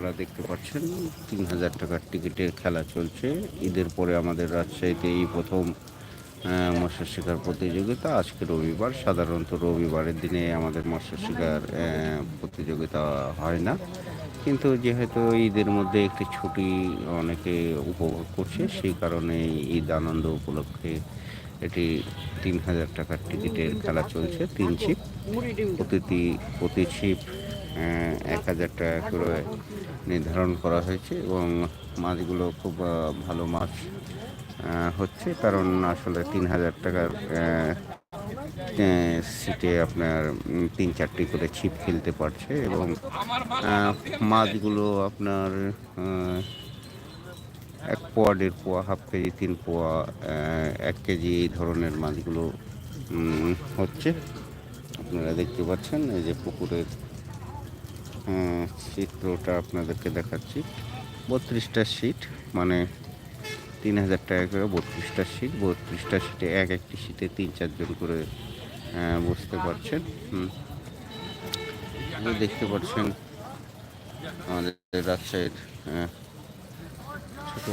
আপনারা দেখতে পাচ্ছেন, তিন হাজার টাকার টিকিটের খেলা চলছে। ঈদের পরে আমাদের রাজশাহীতে এই প্রথম মৎস্য শিকার প্রতিযোগিতা। আজকে রবিবার, সাধারণত রবিবারের দিনে আমাদের মৎস্য শিকার প্রতিযোগিতা হয় না। কিন্তু যেহেতু ঈদের মধ্যে একটি ছুটি অনেকে উপভোগ করছে, সেই কারণে ঈদ আনন্দ উপলক্ষে এটি তিন হাজার টাকার টিকিটের খেলা চলছে, তিন ছিপ। প্রতিটি, প্রতি ছিপ এক হাজার টাকা করে নির্ধারণ করা হয়েছে এবং মাছগুলো খুব ভালো মাছ হচ্ছে। কারণ আসলে তিন হাজার টাকার সিটে আপনার তিন চারটি করে ছিপ খেলতে পারছে এবং মাছগুলো আপনার এক পোয়া, দেড় পোয়া, হাফ কেজি, তিন পোয়া এক কেজি এই ধরনের মাছগুলো হচ্ছে। আপনারা দেখতে পাচ্ছেন, এই যে পুকুরের চিত্রটা আপনাদেরকে দেখাচ্ছি। বত্রিশটা সিট মানে তিন হাজার টাকা করে বত্রিশটা সিট বত্রিশটা সিটে এক একটি সিটে তিন চারজন করে বসতে পারছেন। দেখতে পাচ্ছেন আমাদের রাজশাহীর ছোট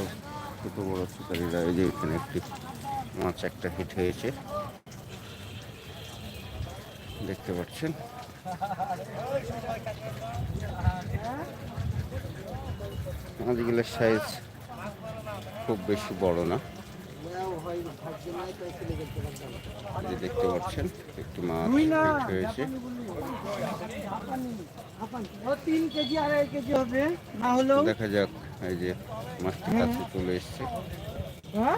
ছোট বড় শিকারীরা এই যে এখানে একটি মাছ একটা হিট হয়েছে। দেখতে পাচ্ছেন। মাছগুলোর সাইজ খুব বেশি বড় না। যে দেখতে পাচ্ছেন একটি মাছ হয়েছে। দেখা যাক এই যে মাছটি কাছে চলে এসছে। হ্যাঁ?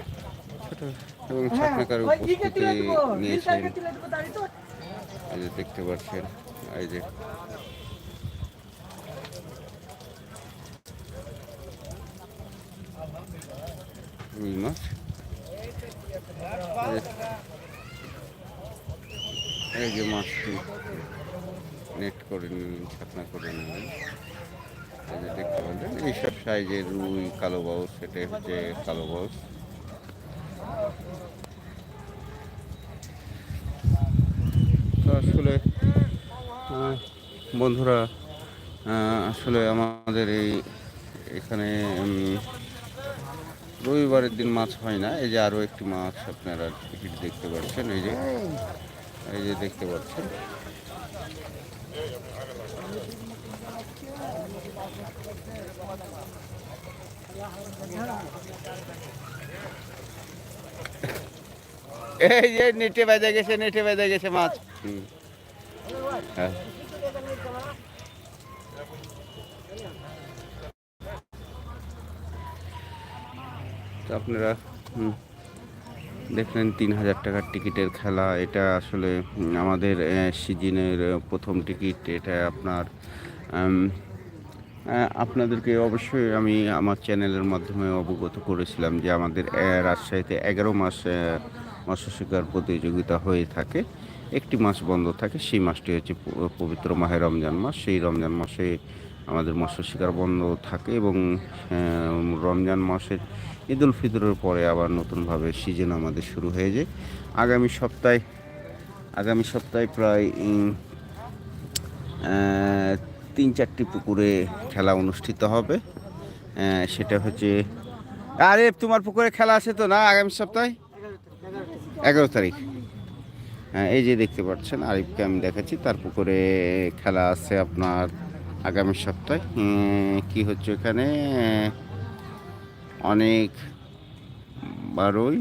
এবং হ্যাঁ। ছাপনাকার উপস্থিতি নিয়েছেন। এই যে দেখতে পাচ্ছেন এই যে। রুই মাছ। এই যে- মাছটি নেট করে নিলেন ছাপনা করে নিলেন। এই যে দেখতে পাচ্ছেন এইসব সাইজের রুই, কালো বাউস সেটাই হচ্ছে কালো বাউস। আসলে বন্ধুরা আসলে আমাদের এই এখানে রবিবারের দিন মাছ হয় না। এই যে আরও একটি মাছ আপনারা হিট দেখতে পাচ্ছেন, এই যে এই যে দেখতে পাচ্ছেন। এই যে, নেটে বেঁধে গেছে, নেটে বেঁধে গেছে মাছ। হুম। হ্যাঁ। আপনারা দেখলেন তিন হাজার টাকার টিকিটের খেলা। এটা আসলে আমাদের সিজনের প্রথম টিকিট। এটা আপনার আপনাদেরকে অবশ্যই আমি আমার চ্যানেলের মাধ্যমে অবগত করেছিলাম যে আমাদের রাজশাহীতে এগারো মাস মৎস্য শিকার প্রতিযোগিতা হয়ে থাকে। একটি মাস বন্ধ থাকে, সেই মাসটি হচ্ছে পবিত্র মাহে রমজান মাস। সেই রমজান মাসে আমাদের মৎস্য শিকার বন্ধ থাকে এবং রমজান মাসের ঈদ উল ফিতরের পরে আবার নতুনভাবে সিজন আমাদের শুরু হয়ে যায়। আগামী সপ্তাহে আগামী সপ্তাহে প্রায় তিন চারটি পুকুরে খেলা অনুষ্ঠিত হবে। সেটা হচ্ছে, আরে তোমার পুকুরে খেলা আছে তো না আগামী সপ্তাহে? এগারো তারিখ। এই যে দেখতে পাচ্ছেন আরিফকে আমি দেখাচ্ছি। তার পুকুরে খেলা আছে আপনার আগামী সপ্তাহে। কি হচ্ছে এখানে? অনেক বারোই।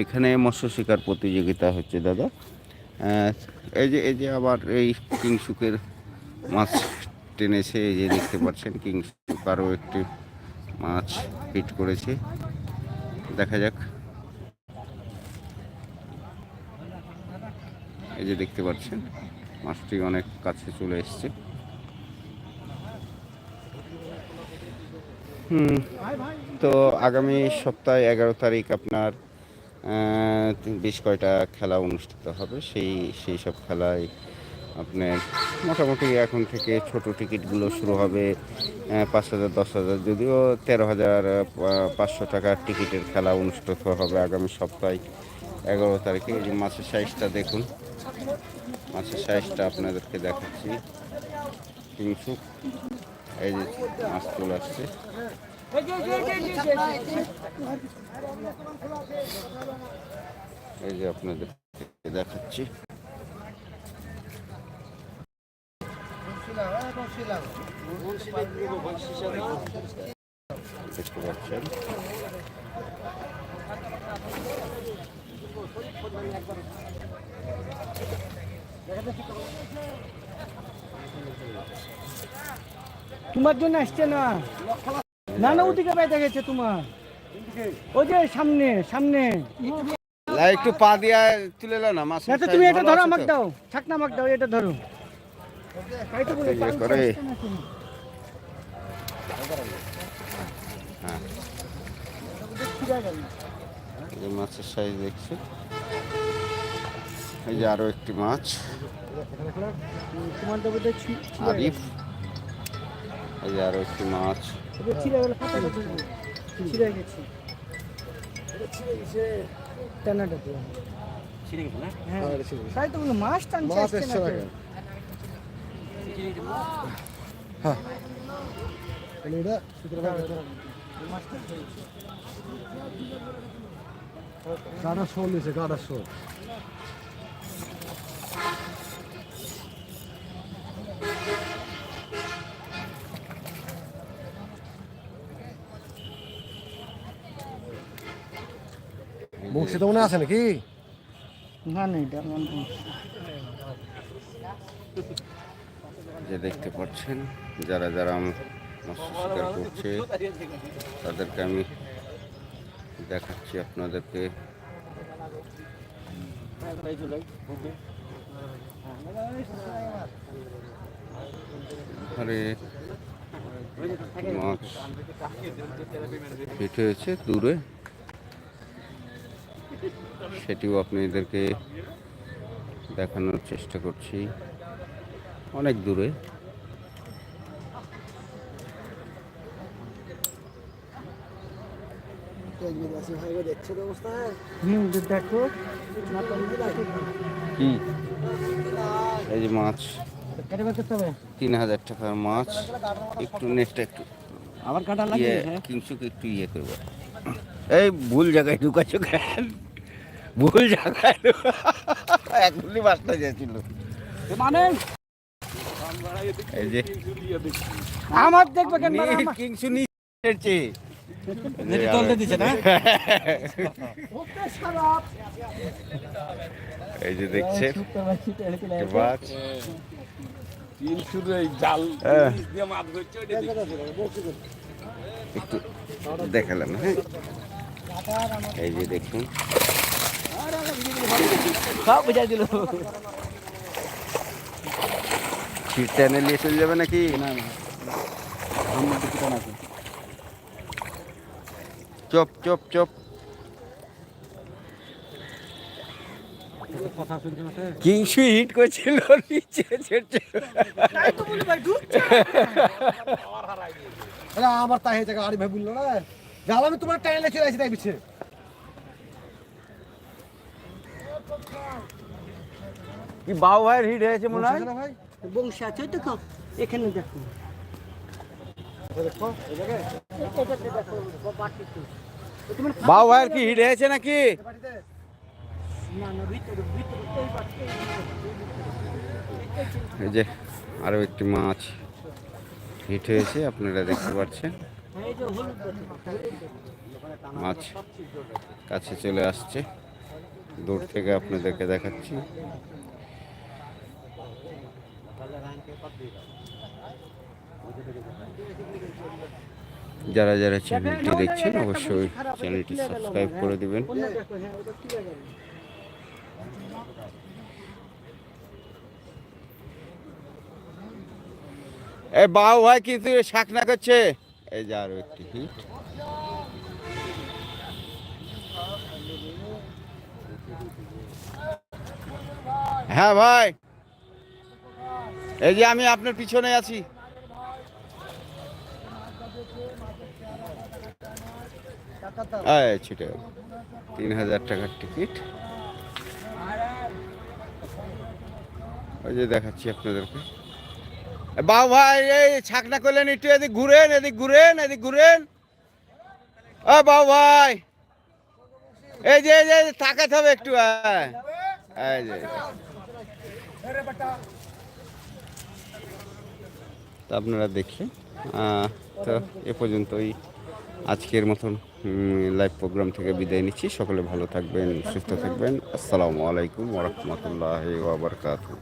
এখানে মৎস্য শিকার প্রতিযোগিতা হচ্ছে, দাদা। এই যে এই যে আবার এই কিংসুকের মাছ টেনেছে, এই যে দেখতে পাচ্ছেন কিংসুক আরও একটি মাছ হিট করেছে। দেখা যাক। এই যে দেখতে পাচ্ছেন, মাছটি অনেক কাছে চলে এসছে। হুম, তো আগামী সপ্তাহে এগারো তারিখ আপনার বেশ কয়টা খেলা অনুষ্ঠিত হবে? সেই সেই সব খেলায় আপনার মোটামুটি এখন থেকে ছোট টিকিটগুলো শুরু হবে পাঁচ হাজার, দশ হাজার, যদিও তেরো হাজার পাঁচশো টাকার টিকিটের খেলা অনুষ্ঠিত হবে আগামী সপ্তাহে, এগারো তারিখে। এই মাছের সাইজটা দেখুন মাছের সাইজটা আপনাদেরকে দেখাচ্ছি তিনশো এই যে মাছ চলে আসছে এই যে আপনাদের দেখাচ্ছি দেখতে পাচ্ছেন তোমার জন্য আসছে না। না না ওদিকে বাইতে গেছে তোমার। ওই যে সামনে সামনে। একটু পা দিয়া তুলে নাও না মাছ তুমি এটা ধরো আমাকে দাও। ছাকনা আমাকে দাও এটা ধরো। করে। হ্যাঁ। এই মাছের সাইজ দেখছি। এই যে আরও একটি মাছ। আরিফ। এই যে আরও একটি মাছ। দিয়ে। হ্যাঁ। তাই গাড়া শোল দিয়েছে গাড়া শোল বংশী তো মনে আছে নাকি না। যে দেখতে পাচ্ছেন যারা যারা আম- মৎস্য শিকার করছে তাদেরকে আমি দেখাচ্ছি আপনাদেরকে। মাছ হয়েছে দূরে। সেটিও আপনাদেরকে দেখানোর চেষ্টা করছি। অনেক দূরে হুম, যে দেখো এই যে মাছ। তিন হাজার টাকার মাছ। একটু নেক্সট একটু। আবার কাটা ইয়ে কিংসুক একটু ইয়ে করব। এই ভুল জায়গায় ঢুকাছো কেন? ভুল জায়গায় এখনই মাছটা যাচ্ছিল মানে? এই যে। আমার দেখবে কেন? মানে কিংসু নিয়েছে তলতে দিছে না এই যে আছে। জাল হ্যাঁ। একটু দেখালাম হ্যাঁ? এই যে দেখুন। সব বুঝা দিল। ছিট টেনে নিয়ে চলে যাবে নাকি? চপ চপ চপ। কিংসু হিট করছিল নিচে ছেড়ছে তাই তো বলি ভাই ঢুকছে। আরে আমার তাই হয়েছে ভাই বলল না। জাল আমি তোমার টাইলে চলে আসি তাই পিছে। কি বাউ ভাইয়ের হিট হয়েছে মনে হয়? না ভাই? বংশী আছে দেখো এখানে দেখো। দেখো। বাউ ভাইয়ের কি হিট হয়েছে নাকি? এই যে আরও একটি মাছ হিট হয়েছে, আপনারা দেখতে পাচ্ছেন। মাছ কাছে চলে আসছে। দূর থেকে আপনাদেরকে দেখাচ্ছি। যারা যারা চ্যানেলটি দেখছেন অবশ্যই চ্যানেলটি সাবস্ক্রাইব করে দেবেন। এ বাউ ভাই কিন্তু শাক না করছে? এই যে আরও একটি হিট হ্যাঁ ভাই, এই যে আমি আপনার পিছনে আছি। ছুটে। তিন হাজার টাকার টিকিট। ওই যে দেখাচ্ছি বাবু ভাই, এই করলেন একটু, এদিক ঘুরেন, এদিক এদিক ও বাবু ভাই। এই যে আপনারা দেখলেন তো এ পর্যন্তই। আজকের মতন লাইভ প্রোগ্রাম থেকে বিদায় নিচ্ছি। সকলে ভালো থাকবেন, সুস্থ থাকবেন। আসসালামু আলাইকুম ওরহমতুল্লাহ ওবরকাতু